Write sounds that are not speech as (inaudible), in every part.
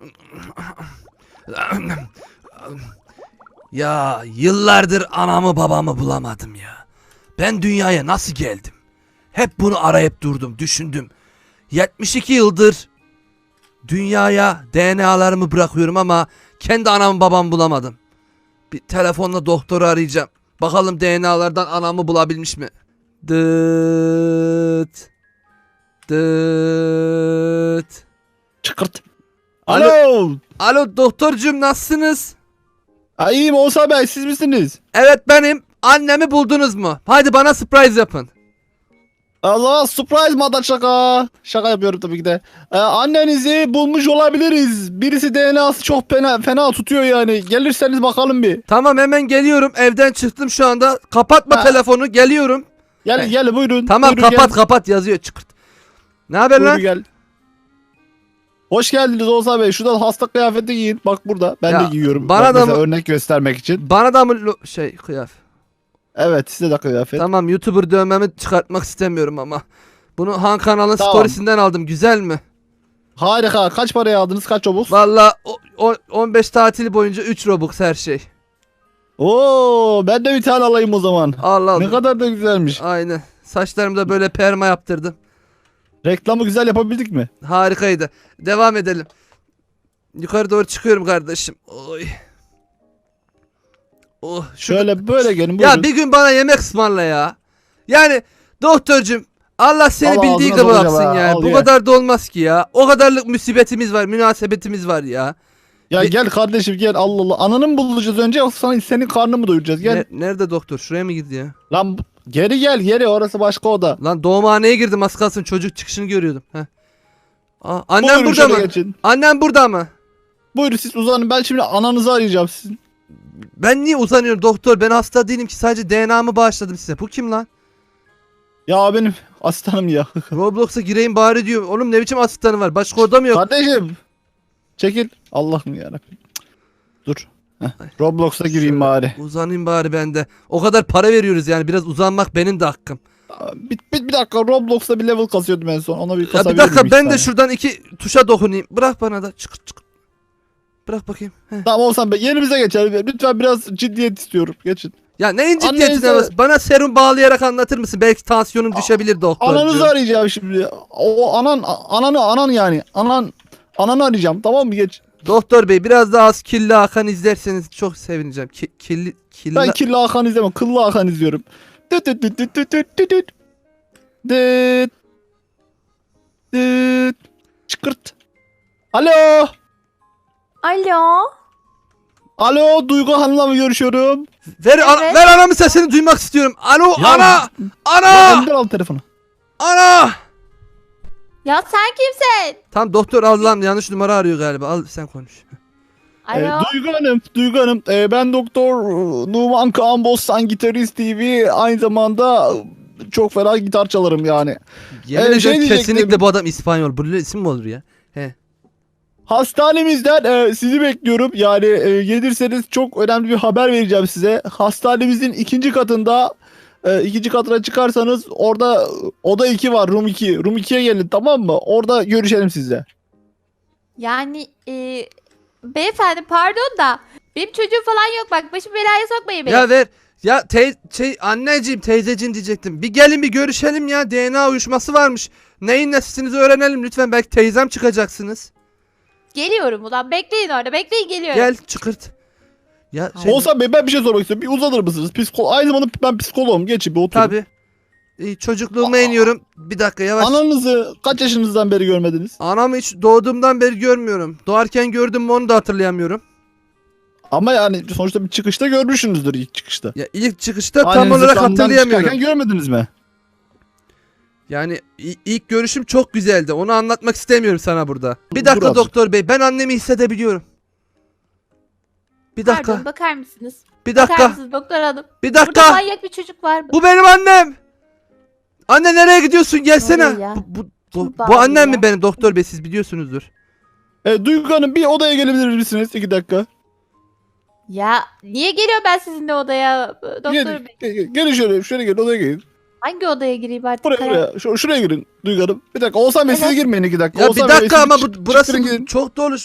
(coughs) Ya yıllardır anamı babamı bulamadım ya. Ben dünyaya nasıl geldim? Hep bunu arayıp durdum, düşündüm. 72 yıldır dünyaya DNA'larımı bırakıyorum ama kendi anamı babamı bulamadım. Bir telefonla doktoru arayacağım. Bakalım DNA'lardan anamı bulabilmiş mi? Dıt. Dıt. Çıkırt. Alo. Alo. Alo doktorcum nasılsınız? Ha, iyiyim Oğuzhan Bey siz misiniz? Evet benim. Annemi buldunuz mu? Hadi bana surprise yapın. Allah surprise mother şaka. Şaka yapıyorum tabii ki de. Ee, annenizi bulmuş olabiliriz. Birisi DNA'sı çok fena, fena tutuyor yani. Gelirseniz bakalım bir. Tamam hemen geliyorum. Evden çıktım şu anda. Kapatma Ha. telefonu. Geliyorum. Gel gel buyurun. Tamam Buyurun, kapat kapat yazıyor çıkırt. Ne haber Buyurun lan? gel. Hoş geldiniz Oğuzhan Bey. Şuradan hasta kıyafeti giyin. Bak burada. Ben Ya, de giyiyorum. bana Bak da mesela mı- örnek göstermek için. Bana da mı lo- şey kıyaf? Evet size de kıyafet. Tamam YouTuber dövmemi çıkartmak istemiyorum ama. Bunu Han kanalın Tamam. storiesinden aldım. Güzel mi? Harika. Kaç paraya aldınız? Kaç obuz? Valla o- o- 15 tatil boyunca 3 Robux her şey. Oo, ben de bir tane alayım o zaman. Allah Ne Allah. kadar da güzelmiş. Aynen. Saçlarımı da böyle perma yaptırdım. Reklamı güzel yapabildik mi? Harikaydı. Devam edelim. Yukarı doğru çıkıyorum kardeşim. Oy. Oh, şu- Şöyle böyle gelin buyurun. Ya bir gün bana yemek ısmarla ya. Yani doktorcum Allah seni Al bildiği ağzına gibi sokacağım yapsın ha, yani. al Bu ye. kadar da olmaz ki ya. O kadarlık musibetimiz var, münasebetimiz var ya. Ya Bir- gel kardeşim gel Allah Allah. Ananı mı bulacağız önce yoksa sana- senin karnını mı doyuracağız? Gel. Ne- nerede doktor? Şuraya mı girdi ya? Lan bu- geri gel geri orası başka oda. Lan doğumhaneye girdim az kalsın çocuk çıkışını görüyordum. Heh. Aa, annem Buyurun burada şöyle mı? geçin. Annem burada mı? Buyurun siz uzanın ben şimdi ananızı arayacağım sizin. Ben niye uzanıyorum doktor? Ben hasta değilim ki sadece DNA'mı bağışladım size. Bu kim lan? Ya benim asistanım ya. (laughs) Roblox'a gireyim bari diyor. Oğlum ne biçim asistanı var? Başka oda mı yok? Kardeşim. Çekil. Allah'ım yarabbim. Dur. Roblox'a gireyim bari. Uzanayım bari ben de. O kadar para veriyoruz yani biraz uzanmak benim de hakkım. Bir, bir, bir dakika Roblox'ta bir level kasıyordum en son. Ona bir Ya kasabilir bir dakika miyim ben iki de tane? şuradan iki tuşa dokunayım. Bırak bana da. Çık çık. Bırak bakayım. Heh. Tamam Oğuzhan Bey yerimize geçelim. Lütfen biraz ciddiyet istiyorum. Geçin. Ya neyin ciddiyetine Annenize- bas- Bana serum bağlayarak anlatır mısın? Belki tansiyonum düşebilir doktorcuğum. Ananızı arayacağım şimdi. O anan ananı anan yani. Anan ananı arayacağım. Tamam mı geç. Doktor bey biraz daha az Killa Hakan izlerseniz çok sevineceğim. Ki, killi, killa... Ben Killa Hakan izlemem. Kıllı Hakan izliyorum. Düt düt düt düt düt düt düt düt. Düt. Düt. Çıkırt. Alo. Alo. Alo Duygu Hanım'la mı görüşüyorum? Ver, ana- Evet. ver anamın sesini duymak istiyorum. Alo Ya- ana! Ya Ana! Önder al telefonu. Ana! Ya sen kimsin? Tam doktor Allah'ım yanlış numara arıyor galiba. Al sen konuş. Alo. Ee, Duygu Hanım, Duygu Hanım. Ee, ben Doktor Numan Kaan Bostan Gitarist TV. Aynı zamanda çok fena gitar çalarım yani. Yemin Ee, şey diyecektim. kesinlikle bu adam İspanyol. Böyle isim mi olur ya? He. Hastanemizden e, sizi bekliyorum. Yani e, gelirseniz çok önemli bir haber vereceğim size. Hastanemizin ikinci katında e, ikinci katına çıkarsanız orada oda 2 var. Room 2. Room 2'ye gelin tamam mı? Orada görüşelim sizle. Yani e, beyefendi pardon da benim çocuğum falan yok bak başım belaya sokmayın beni. Ya ver. Ya tey şey anneciğim teyzeciğim diyecektim. Bir gelin bir görüşelim ya. DNA uyuşması varmış. Neyin nesisinizi öğrenelim lütfen. Belki teyzem çıkacaksınız. Geliyorum ulan bekleyin orada bekleyin geliyorum. Gel çıkırt. Ya şey, Oğuzhan Bey ben bir şey sormak istiyorum. Bir uzanır mısınız? Psikolo aynı zamanda ben psikoloğum. Geçin bir oturun. Tabi. çocukluğuma iniyorum. Bir dakika yavaş. Ananızı kaç yaşınızdan beri görmediniz? Anamı hiç doğduğumdan beri görmüyorum. Doğarken gördüm mü onu da hatırlayamıyorum. Ama yani sonuçta bir çıkışta görmüşsünüzdür ilk çıkışta. Ya ilk çıkışta tam Annenizi olarak hatırlayamıyorum. çıkarken görmediniz mi? Yani i- ilk görüşüm çok güzeldi. Onu anlatmak istemiyorum sana burada. Bir Dur dakika azıcık. doktor bey. Ben annemi hissedebiliyorum. Bir dakika. Pardon bakar mısınız? bir Bakar dakika. mısınız doktor hanım? Bir Burada dakika. manyak bir çocuk var mı? Bu benim annem. Anne nereye gidiyorsun? Gelsene. Bu, bu, bu, bu annem mi benim doktor bey siz biliyorsunuzdur. E, Duygu Hanım bir odaya gelebilir misiniz? İki dakika. Ya niye geliyorum ben sizinle odaya doktor Gelin, bey? gelin, gelin şöyle, şöyle gelin odaya gelin. Hangi odaya gireyim artık? Buraya, buraya. Şu, şuraya girin Duygu Hanım. Bir dakika Oğuzhan Bey siz Evet. girmeyin iki dakika. Ya Oğuzhan bir Bey, dakika siz ama bu, burası çok dolu.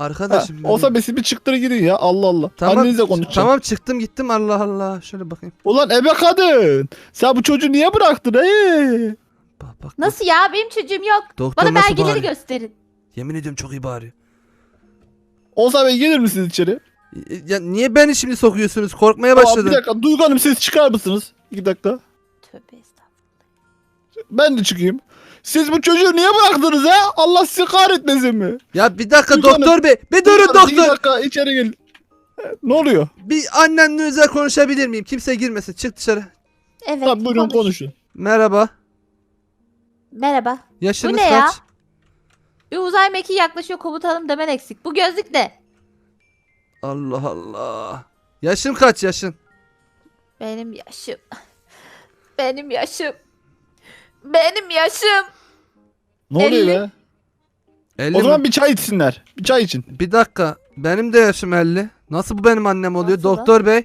Ha, Arkadaşım benim- olsa be siz bir çıktırı gidin ya. Allah Allah. Tamam, Annenizle konuşacağım. Tamam çıktım gittim Allah Allah. Şöyle bakayım. Ulan ebe kadın. Sen bu çocuğu niye bıraktın? Ee? Bak bak. Nasıl ya benim çocuğum yok. Doktor Bana belgeleri bağırıyor? gösterin. Yemin ediyorum çok iyi bağırıyor. Olsa bey gelir misiniz içeri? Ya niye beni şimdi sokuyorsunuz? Korkmaya Aa, bir başladım. dakika Duygu Hanım siz çıkar mısınız? İki dakika. Tövbe estağfurullah. Ben de çıkayım. Siz bu çocuğu niye bıraktınız ha? Allah sizi kahretmesin mi? Ya bir dakika Duygu Hanım, doktor bey. Bir Duygu durun Hanım, iki doktor. dakika içeri gelin. E, Ne oluyor? Bir annemle özel konuşabilir miyim? Kimse girmesin. Çık dışarı. Evet. Tamam buyurun konuş. konuşun. Merhaba. Merhaba. Yaşınız Bu ne kaç? ya? Bir uzay mekiği yaklaşıyor komutanım demen eksik. Bu gözlük ne? Allah Allah. Yaşın kaç yaşın? Benim yaşım. Benim yaşım. Benim yaşım. Ne oluyor Elli. be? 50 O zaman mi? bir çay içsinler. Bir çay için. Bir dakika. Benim de yaşım 50. Nasıl bu benim annem oluyor? Nasıl lan? doktor bey.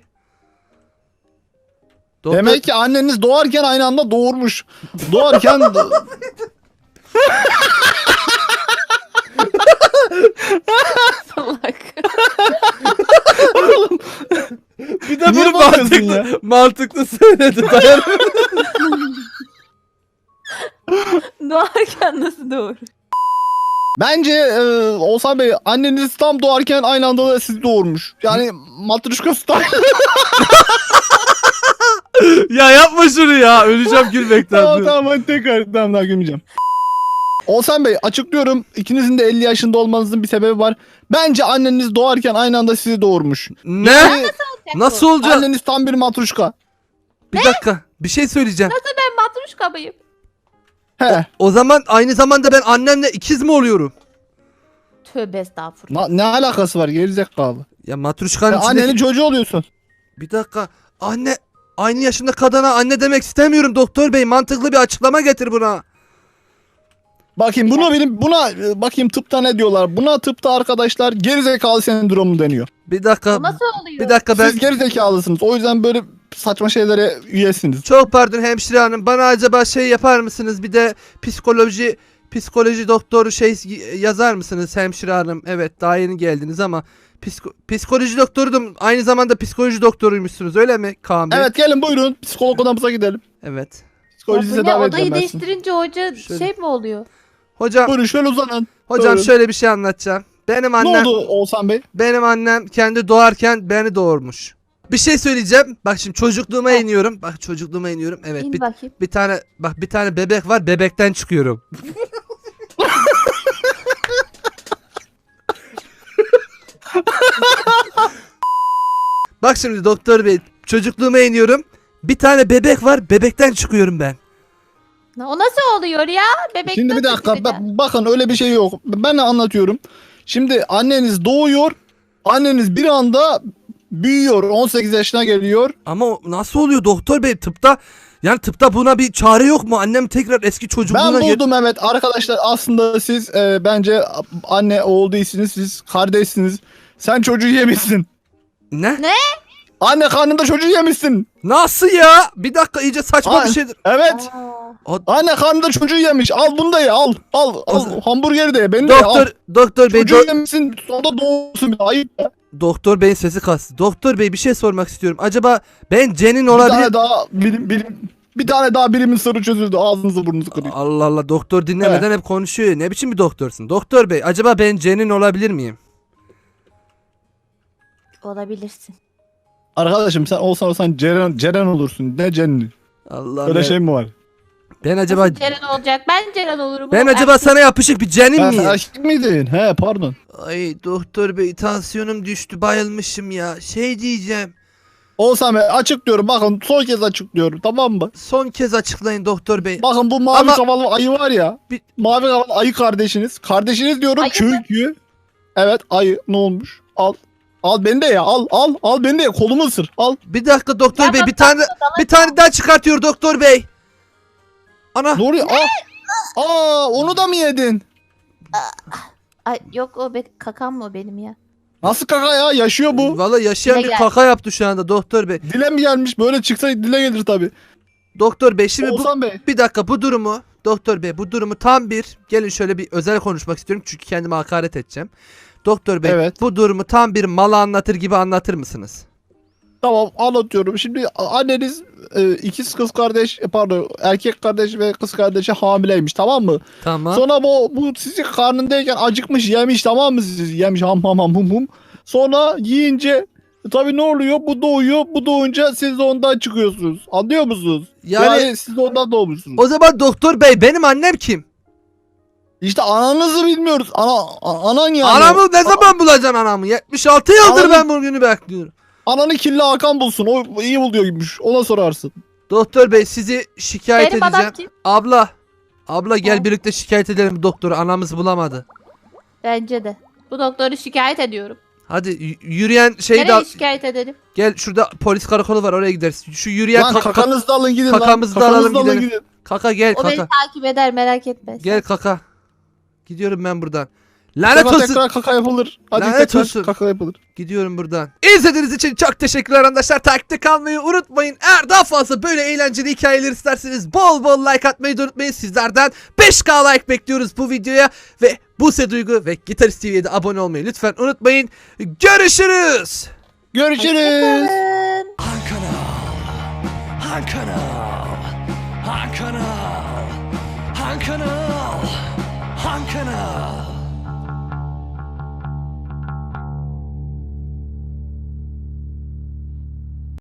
Doktor... Demek ki anneniz doğarken aynı anda doğurmuş. Doğarken (laughs) Salak. bir de Niye bunu bakıyorsun mantıklı, mantıklı söyledi. Dayan- (laughs) (laughs) Doğarken nasıl doğru? bence e, Oğuzhan Bey anneniz tam doğarken aynı anda da sizi doğurmuş. Yani matruşka style. (laughs) (laughs) ya yapma şunu ya. Öleceğim gülmekten. tamam tamam hadi tekrar tamam daha gülmeyeceğim. Oğuzhan Bey açıklıyorum. İkinizin de 50 yaşında olmanızın bir sebebi var. Bence anneniz doğarken aynı anda sizi doğurmuş. Ne? Yani Nasıl olacak? anneniz tam bir matruşka. Bir dakika. Bir şey söyleyeceğim. Nasıl ben matruşka mıyım? He. O zaman aynı zamanda ben annemle ikiz mi oluyorum? Tövbe estağfurullah. Na- ne alakası var gerizekalı? Ya matruşkanın Sen içindeki... annenin çocuğu oluyorsun. Bir dakika. Anne aynı yaşında kadına anne demek istemiyorum doktor bey. Mantıklı bir açıklama getir buna. Bakayım bunu benim buna e, bakayım tıpta ne diyorlar? Buna tıpta arkadaşlar gerizekalı sendromu deniyor. Bir dakika. Bu nasıl oluyor? Bir dakika ben Siz gerizekalısınız. O yüzden böyle saçma şeylere üyesiniz. çok pardon hemşire hanım. Bana acaba şey yapar mısınız? Bir de psikoloji psikoloji doktoru şey yazar mısınız hemşire hanım? Evet daha yeni geldiniz ama psiko- psikoloji doktorudum. Aynı zamanda psikoloji doktoruymuşsunuz öyle mi Kaan Bey? Evet gelin buyurun psikolog odamıza gidelim. Evet. Psikoloji ne tedavi odayı sizi. değiştirince hoca Şöyle. şey mi oluyor? Hocam Buyurun şöyle uzanın. hocam buyurun. şöyle bir şey anlatacağım. Benim Ne annem oldu Oğuzhan Bey? Benim annem kendi doğarken beni doğurmuş. Bir şey söyleyeceğim. Bak şimdi çocukluğuma Ha. iniyorum. Bak çocukluğuma iniyorum. Evet. İn Bir, bakayım. bir tane bak bir tane bebek var. Bebekten çıkıyorum. bak şimdi doktor bey çocukluğuma iniyorum. Bir tane bebek var. Bebekten çıkıyorum ben. O nasıl oluyor ya? Bebek Şimdi bir nasıl dakika çıkacak? ba- bakın öyle bir şey yok. Ben anlatıyorum. Şimdi anneniz doğuyor. Anneniz bir anda büyüyor. 18 yaşına geliyor. Ama nasıl oluyor doktor bey tıpta yani tıpta buna bir çare yok mu? Annem tekrar eski çocukluğuna Ben buldum evet arkadaşlar aslında siz e, bence anne oğul değilsiniz siz kardeşsiniz. Sen çocuğu yemişsin. Ne? Anne karnında çocuğu yemişsin. Nasıl ya? Bir dakika iyice saçma Aa, bir şeydir. Evet. Aa, Anne karnında çocuğu yemiş. Al bunu da ye al. Al. al. Hamburgeri de ye. Beni de ye, al. doktor doktor bey Çocuğu do- yemişsin sonra doğursun. bir de. Ayıp ya. doktor beyin sesi kastı. Doktor bey bir şey sormak istiyorum. Acaba ben cenin Bir olabilir? tane daha bilim, bilim, bir tane daha bilimin sırrı çözüldü. Ağzınızı burnunuzu kırayım. Allah Allah doktor dinlemeden hep konuşuyor. Ne biçim bir doktorsun? Doktor bey acaba ben cenin olabilir miyim? olabilirsin. Arkadaşım sen olsan olsan Ceren, Ceren olursun. Ne Ceren'i? Allah Öyle şey mi var? ben acaba Nasıl Ceren olacak? Ben Ceren olurum. ben acaba erkek- sana yapışık bir cenin Ben miyim? erkek miydin? He pardon. Ay doktor bey tansiyonum düştü bayılmışım ya. Şey diyeceğim. Olsam açıklıyorum. Bakın son kez açıklıyorum. Tamam mı? Son kez açıklayın doktor bey. Bakın bu mavi Ama- kafalı ayı var ya. Bir- Mavi kafalı ayı kardeşiniz. Kardeşiniz diyorum Ayı mı? çünkü. Evet ayı ne olmuş? Al. Al beni de ya al al al beni de ya kolumu ısır al. Bir dakika doktor Ya bey bir tane bir tane daha çıkartıyor doktor bey. Ana Ne oluyor? Aa, aa onu da mı yedin? Ay yok o be kakam mı o benim ya? Nasıl kaka ya yaşıyor bu. Valla yaşayan Dile bir gel. kaka yaptı şu anda doktor bey. Dile mi gelmiş böyle çıksa dile gelir tabi. Doktor bey şimdi bu Oğuzhan Bey. bir dakika bu durumu doktor bey bu durumu tam bir gelin şöyle bir özel konuşmak istiyorum çünkü kendime hakaret edeceğim. Doktor bey Evet. bu durumu tam bir malı anlatır gibi anlatır mısınız? Tamam anlatıyorum. Şimdi anneniz e, ikiz kız kardeş e, pardon erkek kardeş ve kız kardeşi hamileymiş tamam mı? Tamam. Sonra bu, bu sizin karnındayken acıkmış yemiş tamam mı siz yemiş ham ham ham hum hum. Sonra yiyince e, tabii ne oluyor bu doğuyor bu doğunca siz de ondan çıkıyorsunuz anlıyor musunuz? Yani- Yani, siz de ondan doğmuşsunuz. O zaman doktor bey benim annem kim? İşte ananızı bilmiyoruz. Ana, anan yani. Anamı ne zaman bulacaksın anamı? 76 yıldır Anamı- ben bugünü bekliyorum. Ananı kirli Hakan bulsun. O iyi buluyormuş. Ona sorarsın. Doktor bey sizi şikayet Benim adam edeceğim. kim? Abla. Abla gel Ha? birlikte şikayet edelim doktoru. Anamız bulamadı. Bence de. Bu doktoru şikayet ediyorum. Hadi y- yürüyen şey Nereye de şikayet edelim? gel şurada polis karakolu var oraya gideriz. Şu yürüyen lan ka- ka- kakanızı da alın gidin kakamızı lan. da alalım, Kakanızı alın gidelim. gidin. kaka gel O beni kaka. takip eder merak etme. Gel kaka. Gidiyorum ben buradan. Lanet Kaka olsun. tekrar kaka yapılır. Hadi Lanet tekrar olsun. kaka yapılır. Gidiyorum buradan. İzlediğiniz için çok teşekkürler arkadaşlar. Takipte kalmayı unutmayın. Eğer daha fazla böyle eğlenceli hikayeler isterseniz bol bol like atmayı da unutmayın. Sizlerden 5k like bekliyoruz bu videoya. Ve Buse Duygu ve Gitarist TV'ye de abone olmayı lütfen unutmayın. Görüşürüz. Görüşürüz. Hoşçakalın. Han kanal. Han Reckoner!